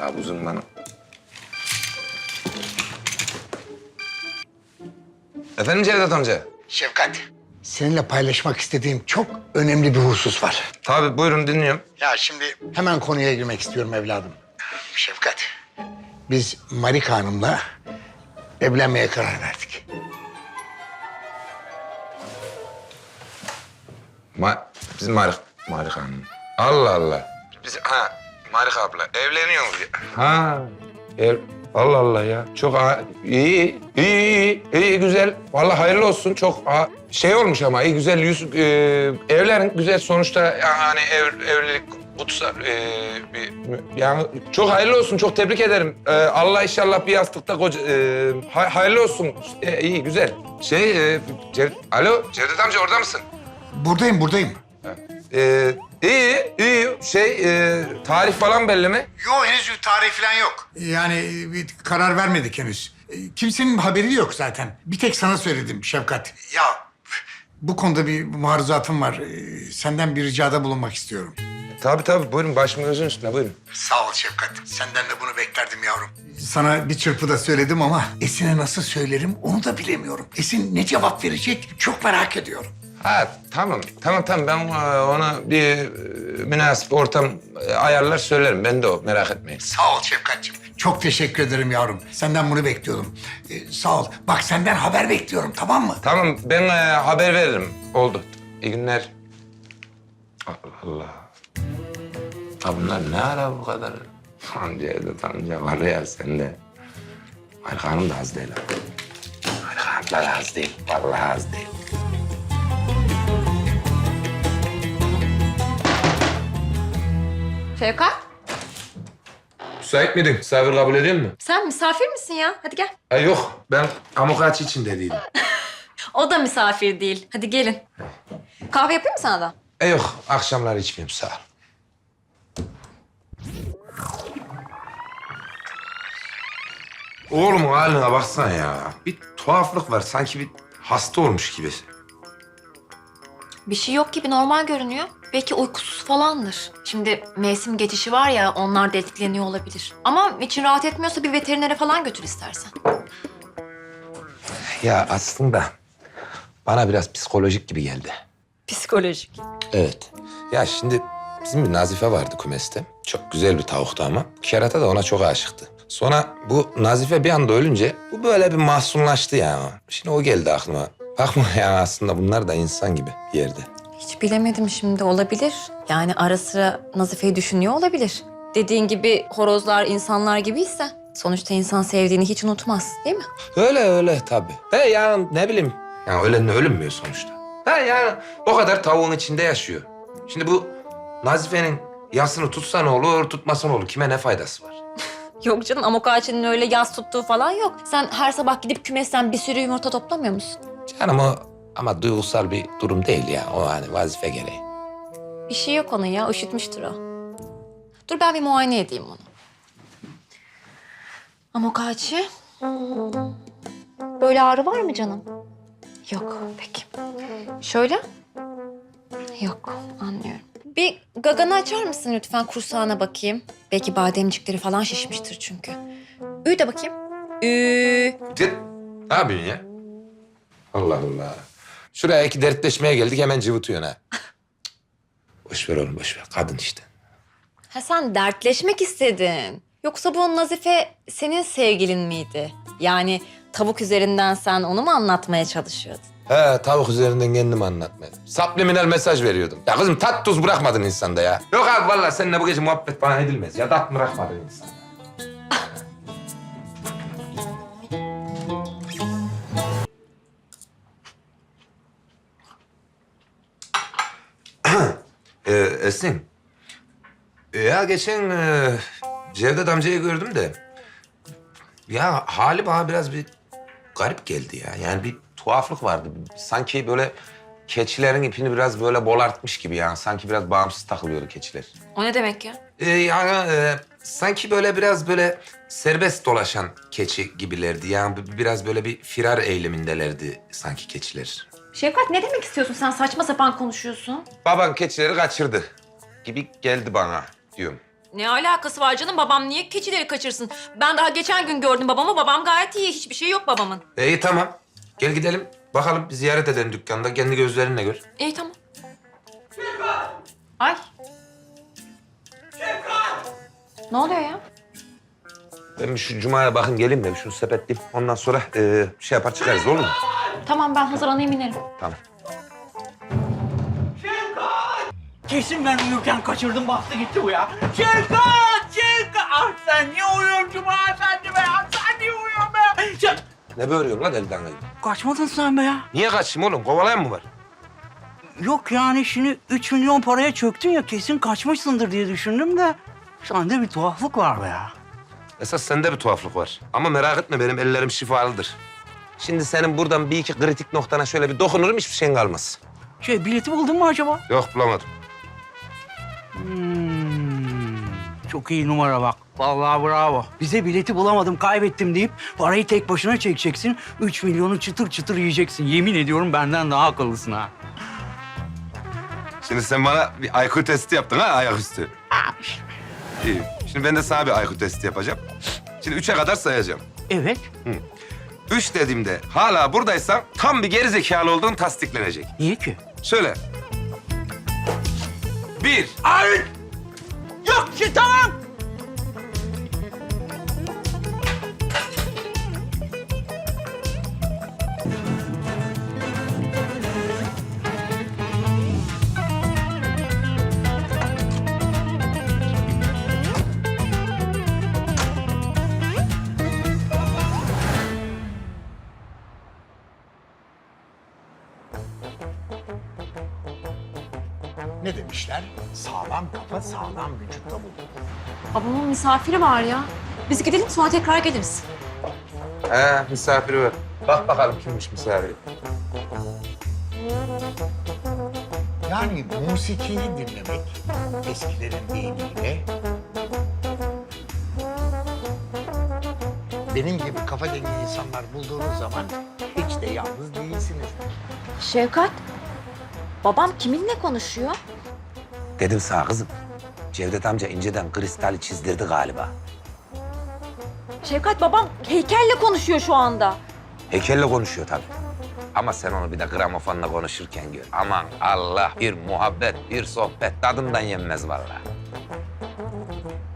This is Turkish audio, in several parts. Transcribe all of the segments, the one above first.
La uzun bana. Efendim Cevdet amca? Şefkat. Seninle paylaşmak istediğim çok önemli bir husus var. Tabii buyurun dinliyorum. Ya şimdi hemen konuya girmek istiyorum evladım. Şefkat, biz Marika Hanım'la evlenmeye karar verdik. Ma bizim Marika, Marika Hanım. Allah Allah. Biz ha Marika abla evleniyor mu? Ha ev, Allah Allah ya. Çok iyi, iyi, iyi, iyi, güzel. Vallahi hayırlı olsun. Çok şey olmuş ama iyi güzel yüz e, evlerin güzel sonuçta yani ev, evlilik kutsal e, bir, yani çok hayırlı olsun. Çok tebrik ederim. E, Allah inşallah bir yastıkta koca e, hay- hayırlı olsun. E, iyi güzel. Şey e, Cev- Alo Cevdet amca orada mısın? Buradayım, buradayım. Ee, iyi. Şey, e, tarih falan belli mi? Yok, henüz bir tarih falan yok. Yani bir karar vermedik henüz. E, Kimsenin haberi yok zaten. Bir tek sana söyledim Şefkat. Ya bu konuda bir maruzatım var. E, Senden bir ricada bulunmak istiyorum. Tabii tabii. Buyurun. Başımın gözün üstüne. Buyurun. Sağ ol Şefkat. Senden de bunu beklerdim yavrum. Sana bir çırpıda söyledim ama Esin'e nasıl söylerim onu da bilemiyorum. Esin ne cevap verecek çok merak ediyorum. Ha tamam. Tamam tamam. Ben e, ona bir e, münasip ortam e, ayarlar söylerim. Ben de o. Merak etmeyin. Sağ ol Şefkat'cığım. Çok teşekkür ederim yavrum. Senden bunu bekliyordum. Ee, sağ ol. Bak senden haber bekliyorum tamam mı? Tamam. Ben e, haber veririm. Oldu. İyi günler. Allah Allah. Ha bunlar ne ara bu kadar? Amca Cevdet amca var ya sende. Marika Hanım da az değil. Hanım da az değil. Vallahi az değil. Şevkat, Müsait miydin? Misafir kabul ediyor musun? sen misafir misin ya? Hadi gel. Ha, yok, ben amokaç için dediydim. O da misafir değil. Hadi gelin. Kahve yapayım mı sana da? E yok, akşamlar içmiyorum sağ ol. Oğlumun haline baksana ya. Bir tuhaflık var, sanki bir hasta olmuş gibi. Bir şey yok gibi normal görünüyor. Belki uykusuz falandır. Şimdi mevsim geçişi var ya onlar da etkileniyor olabilir. Ama için rahat etmiyorsa bir veterinere falan götür istersen. Ya aslında bana biraz psikolojik gibi geldi. Psikolojik. Evet. Ya şimdi bizim bir Nazife vardı kümeste. Çok güzel bir tavuktu ama. Kerata da ona çok aşıktı. Sonra bu Nazife bir anda ölünce bu böyle bir mahzunlaştı ya. Şimdi o geldi aklıma. Bakma ya aslında bunlar da insan gibi bir yerde. Hiç bilemedim şimdi olabilir. Yani ara sıra Nazife'yi düşünüyor olabilir. Dediğin gibi horozlar insanlar gibiyse sonuçta insan sevdiğini hiç unutmaz değil mi? Öyle öyle tabii. He yani ne bileyim. Yani ölenle ölünmüyor sonuçta. He yani o kadar tavuğun içinde yaşıyor. Şimdi bu Nazife'nin yasını tutsa ne olur, tutmasa ne olur? Kime ne faydası var? Yok canım amok ağaçının öyle yaz tuttuğu falan yok. Sen her sabah gidip kümesten bir sürü yumurta toplamıyor musun? Canım o ama duygusal bir durum değil ya. O hani vazife gereği. Bir şey yok onun ya, üşütmüştür o. Dur ben bir muayene edeyim onu. Amok ağacı. Böyle ağrı var mı canım? Yok, peki. Şöyle? Yok, anlıyorum. Bir gaganı açar mısın lütfen kursağına bakayım? Belki bademcikleri falan şişmiştir çünkü. Ü de bakayım. Ü. Git. Ne yapıyorsun ya? Allah Allah. Şuraya iki dertleşmeye geldik hemen cıvıtıyorsun ha. boş ver oğlum boş ver. Kadın işte. Ha sen dertleşmek istedin. Yoksa bu Nazife senin sevgilin miydi? Yani tavuk üzerinden sen onu mu anlatmaya çalışıyordun? He tavuk üzerinden kendimi anlatmaya. Subliminal mesaj veriyordum. Ya kızım tat tuz bırakmadın insanda ya. Yok abi vallahi seninle bu gece muhabbet bana edilmez ya. Tat bırakmadın insanda. Esin. e, Ya geçen e, Cevdet amcayı gördüm de... Ya hali bana biraz bir garip geldi ya. Yani bir tuhaflık vardı. Sanki böyle keçilerin ipini biraz böyle bolartmış gibi yani. Sanki biraz bağımsız takılıyordu keçiler. O ne demek ya? Ee, yani e, sanki böyle biraz böyle serbest dolaşan keçi gibilerdi. Yani bi- biraz böyle bir firar eylemindelerdi sanki keçiler. Şefkat ne demek istiyorsun sen? Saçma sapan konuşuyorsun. Baban keçileri kaçırdı gibi geldi bana diyorum. Ne alakası var canım? Babam niye keçileri kaçırsın? Ben daha geçen gün gördüm babamı. Babam gayet iyi. Hiçbir şey yok babamın. İyi tamam. Gel gidelim. Bakalım bir ziyaret edelim dükkanda. Kendi gözlerinle gör. İyi tamam. Ay. Ne oluyor ya? Ben bir şu cumaya bakayım geleyim de bir şunu sepetleyeyim. Ondan sonra e, şey yapar çıkarız olur mu? Tamam ben hazırlanayım inerim. Tamam. Kesin ben uyurken kaçırdım bastı gitti bu ya. Şevkat! Şevkat! Ah sen niye uyuyorsun Cuma Efendi be ya? Sen niye uyuyorsun be? Sen... Ne böğürüyorsun lan elden kayıp? Kaçmadın sen be ya. Niye kaçayım oğlum? Kovalayan mı var? Yok yani şimdi 3 milyon paraya çöktün ya kesin kaçmışsındır diye düşündüm de... Sende bir tuhaflık var be ya. Esas sende bir tuhaflık var. Ama merak etme benim ellerim şifalıdır. Şimdi senin buradan bir iki kritik noktana şöyle bir dokunurum hiçbir şeyin kalmaz. Şey bileti buldun mu acaba? Yok bulamadım. Hmm, çok iyi numara bak. Vallahi bravo. Bize bileti bulamadım, kaybettim deyip parayı tek başına çekeceksin. 3 milyonu çıtır çıtır yiyeceksin. Yemin ediyorum benden daha akıllısın ha. Şimdi sen bana bir IQ testi yaptın ha ayaküstü. İyi. Şimdi ben de sana bir IQ testi yapacağım. Şimdi üçe kadar sayacağım. Evet. Üç dediğimde hala buradaysan tam bir gerizekalı olduğun tasdiklenecek. Niye ki? Söyle. Bir. Ay! Yok ki tamam. Ne demişler? Sağlam kafa sağlam vücutta bulunur. Babamın misafiri var ya. Biz gidelim sonra tekrar geliriz. He misafiri var. Bak bakalım kimmiş misafiri. Yani musikiyi dinlemek eskilerin deyimiyle benim gibi kafa dengi insanlar bulduğunuz zaman hiç de yalnız değilsiniz. Şevkat. Babam kiminle konuşuyor? Dedim sağ kızım. Cevdet amca inceden kristali çizdirdi galiba. Şevkat babam heykelle konuşuyor şu anda. Heykelle konuşuyor tabii. Ama sen onu bir de gramofonla konuşurken gör. Aman Allah bir muhabbet, bir sohbet tadından yenmez vallahi.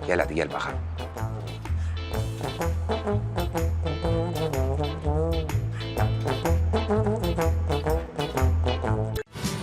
Gel hadi gel bakalım.